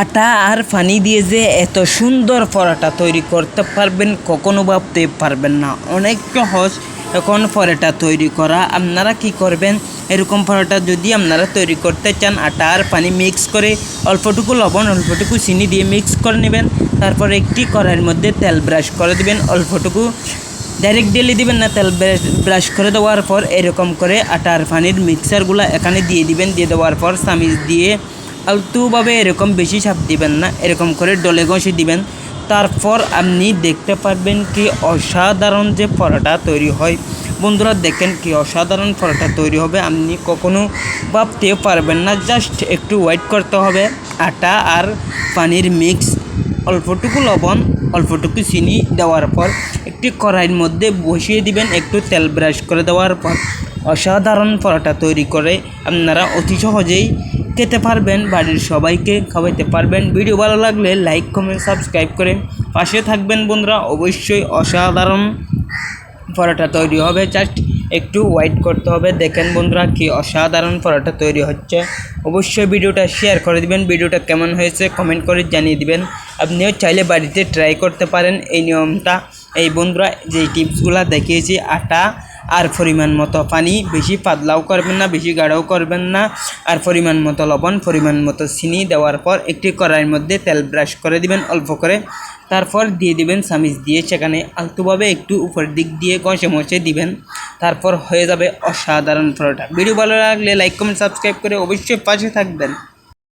আটা আর পানি দিয়ে যে এত সুন্দর পরোটা তৈরি করতে পারবেন, কখনো ভাবতে পারবেন না। অনেক সহজ এখন পরোটা তৈরি করা। আপনারা কি করবেন? এরকম পরোটা যদি আপনারা তৈরি করতে চান, আটা আর পানি মিক্স করে অল্পটুকু লবণ, অল্পটুকু চিনি দিয়ে মিক্স করে নেবেন। তারপর একটি কড়াইয়ের মধ্যে তেল ব্রাশ করে দেবেন, অল্পটুকু ডাইরেক্ট ঢেলে দিবেন না, তেল ব্রাশ করে দেওয়ার পর এরকম করে আটা আর পানির মিক্সারগুলো এখানে দিয়ে দিবেন। দিয়ে দেওয়ার পর চামিচ দিয়ে আলতুভাবে এরকম বেশি চাপ দিবেন না, এরকম করে ডলে ঘষে দিবেন। তারপর আপনি দেখতে পারবেন কি অসাধারণ যে পরোটা তৈরি হয়। বন্ধুরা, দেখেন কি অসাধারণ পরোটা তৈরি হবে। আপনি কখনো ভাবতেও পারবেন না, জাস্ট একটু ওয়েট করতে হবে। আটা আর পানির মিক্স অল্পটুকু লবণ, অল্পটুকু চিনি দেওয়ার পর একটি কড়াইয়ের মধ্যে বসিয়ে দিবেন, একটু তেল ব্রাশ করে দেওয়ার পর। অসাধারণ পরোটা তৈরি করে আপনারা অতি সহজেই খেতে পারবেন, বাড়ির সবাইকে খাওয়াইতে পারবেন। ভিডিও ভালো লাগলে লাইক কমেন্ট সাবস্ক্রাইব করে পাশে থাকবেন বন্ধুরা, অবশ্যই অসাধারণ পরোটা তৈরি হবে। জাস্ট একটু ওয়েট করতে হবে। দেখেন বন্ধুরা কি অসাধারণ পরোটা তৈরি হচ্ছে। অবশ্যই ভিডিওটা শেয়ার করে দিবেন। ভিডিওটা কেমন হয়েছে কমেন্ট করে জানিয়ে দিবেন। আপনিও চাইলে বাড়িতে ট্রাই করতে পারেন। এই নিয়মটা। এই বন্ধুরা, যে টিপসগুলো দেখিয়েছি, আটা আর পরিমাণ মতো পানি, বেশি পাতলাও করবেন না, বেশি গাঢ়ও করবেন না। আর পরিমাণ মতো লবণ, পরিমাণ মতো চিনি দেওয়ার পর একটি কড়াইয়ের মধ্যে তেল ব্রাশ করে দিবেন অল্প করে। তারপর দিয়ে দিবেন সামিজ দিয়ে সেখানে আলতুভাবে একটু উপরের দিক দিয়ে কষে মচে দিবেন। তারপর হয়ে যাবে অসাধারণ পরোটা ভিডিও ভালো লাগলে লাইক কমেন্ট সাবস্ক্রাইব করে অবশ্যই পাশে থাকবেন।